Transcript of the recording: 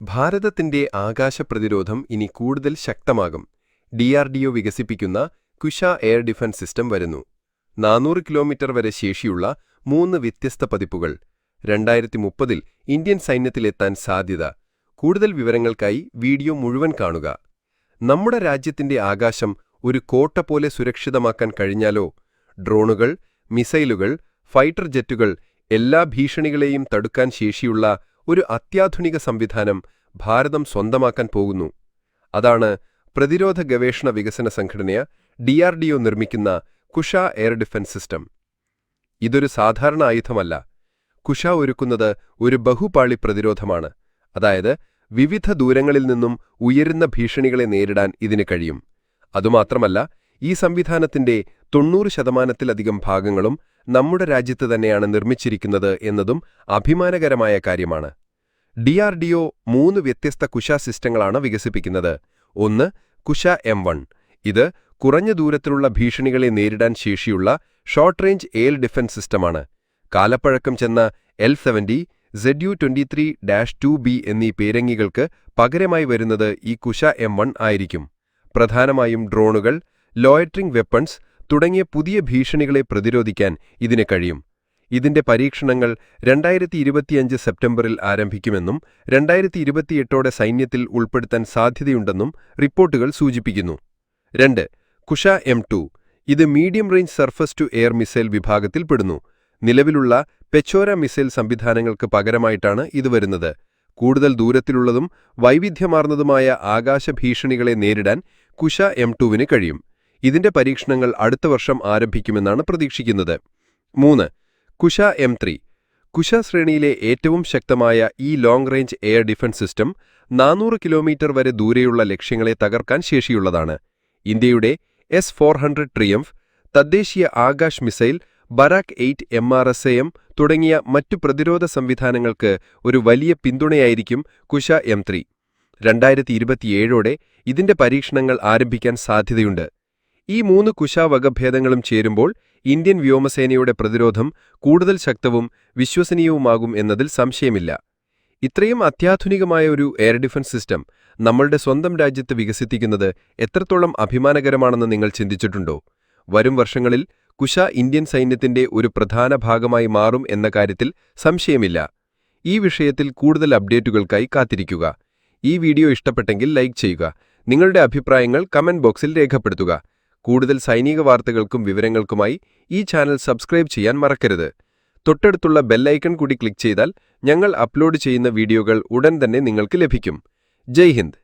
ഭാരതത്തിന്റെ ആകാശ പ്രതിരോധം ഇനി കൂടുതൽ ശക്തമാകും. ഡിആർഡിഒ വികസിപ്പിക്കുന്ന കുഷ എയർ ഡിഫൻസ് സിസ്റ്റം വരുന്നു. നാനൂറ് കിലോമീറ്റർ വരെ ശേഷിയുള്ള മൂന്ന് വ്യത്യസ്ത പതിപ്പുകൾ. രണ്ടായിരത്തി മുപ്പതിൽ ഇന്ത്യൻ സൈന്യത്തിലെത്താൻ സാധ്യത. കൂടുതൽ വിവരങ്ങൾക്കായി വീഡിയോ മുഴുവൻ കാണുക. നമ്മുടെ രാജ്യത്തിന്റെ ആകാശം ഒരു കോട്ട പോലെ സുരക്ഷിതമാക്കാൻ കഴിഞ്ഞാലോ? ഡ്രോണുകൾ മിസൈലുകൾ ഫൈറ്റർ ജെറ്റുകൾ എല്ലാ ഭീഷണികളെയും തടുക്കാൻ ശേഷിയുള്ള ഒരു അത്യാധുനിക സംവിധാനം ഭാരതം സ്വന്തമാക്കാൻ പോകുന്നു. അതാണ് പ്രതിരോധ ഗവേഷണ വികസന സംഘടനയ ഡിആർഡിഒ നിർമ്മിക്കുന്ന കുഷ എയർ ഡിഫൻസ് സിസ്റ്റം. ഇതൊരു സാധാരണ ആയുധമല്ല. കുഷ ഒരുക്കുന്നത് ഒരു ബഹുപാളി പ്രതിരോധമാണ്. അതായത് വിവിധ ദൂരങ്ങളിൽ നിന്നും ഉയരുന്ന ഭീഷണികളെ നേരിടാൻ ഇതിന് കഴിയും. അതുമാത്രമല്ല ഈ സംവിധാനത്തിന്റെ തൊണ്ണൂറ് ശതമാനത്തിലധികം ഭാഗങ്ങളും നമ്മുടെ രാജ്യത്ത് തന്നെയാണ് നിർമ്മിച്ചിരിക്കുന്നത് എന്നതും അഭിമാനകരമായ കാര്യമാണ്. ഡിആർഡിഒ മൂന്ന് വ്യത്യസ്ത കുശ സിസ്റ്റങ്ങളാണ് വികസിപ്പിക്കുന്നത്. ഒന്ന് കുശ എം വൺ. ഇത് കുറഞ്ഞ ദൂരത്തിലുള്ള ഭീഷണികളെ നേരിടാൻ ശേഷിയുള്ള ഷോർട്ട് റേഞ്ച് എയർ ഡിഫൻസ് സിസ്റ്റമാണ്. കാലപ്പഴക്കം ചെന്ന L seventy Z U twenty three dash two B എന്നീ പേരങ്ങികൾക്ക് പകരമായി വരുന്നത് ഈ കുശ എം വൺ ആയിരിക്കും. പ്രധാനമായും ഡ്രോണുകൾ ലോയട്രിംഗ് വെപ്പൺസ് തുടങ്ങിയ പുതിയ ഭീഷണികളെ പ്രതിരോധിക്കാൻ ഇതിന് കഴിയും. ഇതിന്റെ പരീക്ഷണങ്ങൾ രണ്ടായിരത്തി ഇരുപത്തിയഞ്ച് സെപ്റ്റംബറിൽ ആരംഭിക്കുമെന്നും രണ്ടായിരത്തി ഇരുപത്തിയെട്ടോടെ സൈന്യത്തിൽ ഉൾപ്പെടുത്താൻ സാധ്യതയുണ്ടെന്നും റിപ്പോർട്ടുകൾ സൂചിപ്പിക്കുന്നു. രണ്ട് കുഷ എം ടു. ഇത് medium range surface to air missile വിഭാഗത്തിൽ പെടുന്നു. നിലവിലുള്ള പെച്ചോര മിസൈൽ സംവിധാനങ്ങൾക്ക് പകരമായിട്ടാണ് ഇത് വരുന്നത്. കൂടുതൽ ദൂരത്തിലുള്ളതും വൈവിധ്യമാർന്നതുമായ ആകാശ ഭീഷണികളെ നേരിടാൻ കുഷ എം ടുവിന് കഴിയും. ഇതിന്റെ പരീക്ഷണങ്ങൾ അടുത്ത വർഷം ആരംഭിക്കുമെന്നാണ് പ്രതീക്ഷിക്കുന്നത്. മൂന്ന് കുഷ എം ത്രീ കുഷ ശ്രേണിയിലെ ഏറ്റവും ശക്തമായ ഈ long range air defence system നാനൂറ് കിലോമീറ്റർ വരെ ദൂരെയുള്ള ലക്ഷ്യങ്ങളെ തകർക്കാൻ ശേഷിയുള്ളതാണ്. ഇന്ത്യയുടെ എസ് ഫോർ ഹൺഡ്രഡ് ട്രിയംഫ് തദ്ദേശീയ Akash missile Barak eight M R S M തുടങ്ങിയ മറ്റു പ്രതിരോധ സംവിധാനങ്ങൾക്ക് ഒരു വലിയ പിന്തുണയായിരിക്കും കുഷ എം ത്രീ രണ്ടായിരത്തി ഇരുപത്തിയേഴോടെ ഇതിന്റെ പരീക്ഷണങ്ങൾ ആരംഭിക്കാൻ സാധ്യതയുണ്ട്. ഈ മൂന്ന് കുശാവകഭേദങ്ങളും ചേരുമ്പോൾ ഇന്ത്യൻ വ്യോമസേനയുടെ പ്രതിരോധം കൂടുതൽ ശക്തവും വിശ്വസനീയവുമാകും എന്നതിൽ സംശയമില്ല. ഇത്രയും അത്യാധുനികമായ ഒരു എയർ ഡിഫൻസ് സിസ്റ്റം നമ്മളുടെ സ്വന്തം രാജ്യത്ത് വികസിപ്പിക്കുന്നത് എത്രത്തോളം അഭിമാനകരമാണെന്ന് നിങ്ങൾ ചിന്തിച്ചിട്ടുണ്ടോ? വരും വർഷങ്ങളിൽ കുശ ഇന്ത്യൻ സൈന്യത്തിന്റെ ഒരു പ്രധാന ഭാഗമായി മാറും എന്ന കാര്യത്തിൽ സംശയമില്ല. ഈ വിഷയത്തിൽ കൂടുതൽ അപ്ഡേറ്റുകൾക്കായി കാത്തിരിക്കുക. ഈ വീഡിയോ ഇഷ്ടപ്പെട്ടെങ്കിൽ ലൈക്ക് ചെയ്യുക. നിങ്ങളുടെ അഭിപ്രായങ്ങൾ കമന്റ് ബോക്സിൽ രേഖപ്പെടുത്തുക. കൂടുതൽ സൈനിക വാർത്തകൾക്കും വിവരങ്ങൾക്കുമായി ഈ ചാനൽ സബ്സ്ക്രൈബ് ചെയ്യാൻ മറക്കരുത്. തൊട്ടടുത്തുള്ള ബെല്ലൈക്കൺ കൂടി ക്ലിക്ക് ചെയ്താൽ ഞങ്ങൾ അപ്ലോഡ് ചെയ്യുന്ന വീഡിയോകൾ ഉടൻ തന്നെ നിങ്ങൾക്ക് ലഭിക്കും. ജയ് ഹിന്ദ്!